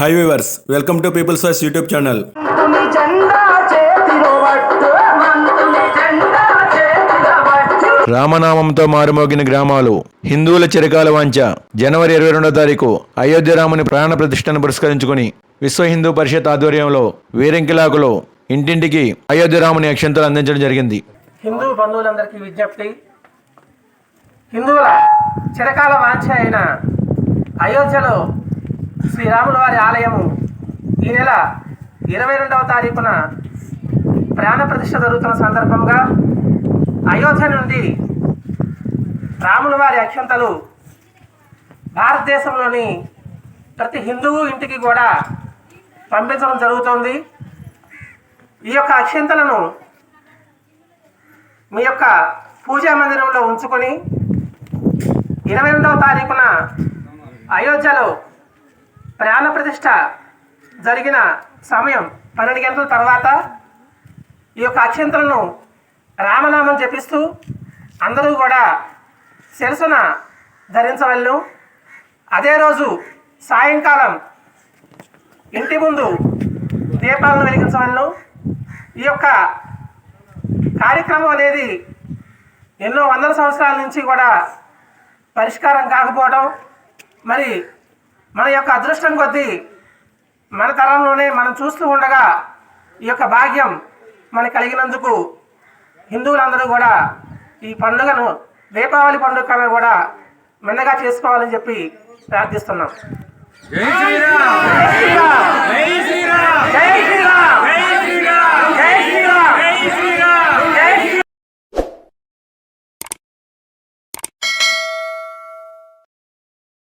Hi viewers welcome to people's voice YouTube channel రామనామంతో మారుమోగిన గ్రామాలు హిందువుల చిరకాల వాంఛ. జనవరి ఇరవై రెండో తారీఖు అయోధ్య రాముని ప్రాణ ప్రతిష్టను పురస్కరించుకుని విశ్వ హిందూ పరిషత్ ఆధ్వర్యంలో వీరంకిలాకులో ఇంటింటికి అయోధ్య రాముని అక్షంతలు అందించడం జరిగింది. హిందూ బంధువులందరికీ విజ్ఞప్తి. హిందువుల చిరకాల వాంఛ అయిన అయోధ్యలో శ్రీరాముల వారి ఆలయము ఈ నెల ఇరవై రెండవ తారీఖున ప్రాణ ప్రతిష్ఠ జరుగుతున్న సందర్భంగా అయోధ్య నుండి రాముల వారి అక్షంతలు భారతదేశంలోని ప్రతి హిందువు ఇంటికి కూడా పంపించడం జరుగుతోంది. ఈ యొక్క అక్షంతలను మీ యొక్క పూజా మందిరంలో ఉంచుకొని ఇరవై రెండవ తారీఖున అయోధ్యలో ప్రాణ ప్రతిష్ట జరిగిన సమయం పన్నెండు గంటల తర్వాత ఈ యొక్క అక్షంతలను రామనామం జపిస్తూ అందరూ కూడా శిరసున ధరించవలను. అదే రోజు సాయంకాలం ఇంటి ముందు దీపాలను వెలిగించవలను. ఈ యొక్క కార్యక్రమం అనేది ఎన్నో వందల సంవత్సరాల నుంచి కూడా పరిష్కారం కాకపోవడం మరి మన యొక్క అదృష్టం కొద్దీ మన తరంలోనే మనం చూస్తూ ఉండగా ఈ యొక్క భాగ్యం మనకు కలిగినందుకు హిందువులందరూ కూడా ఈ పండుగను దీపావళి పండుగ కూడా మెన్నగా చేసుకోవాలని చెప్పి ప్రార్థిస్తున్నాం.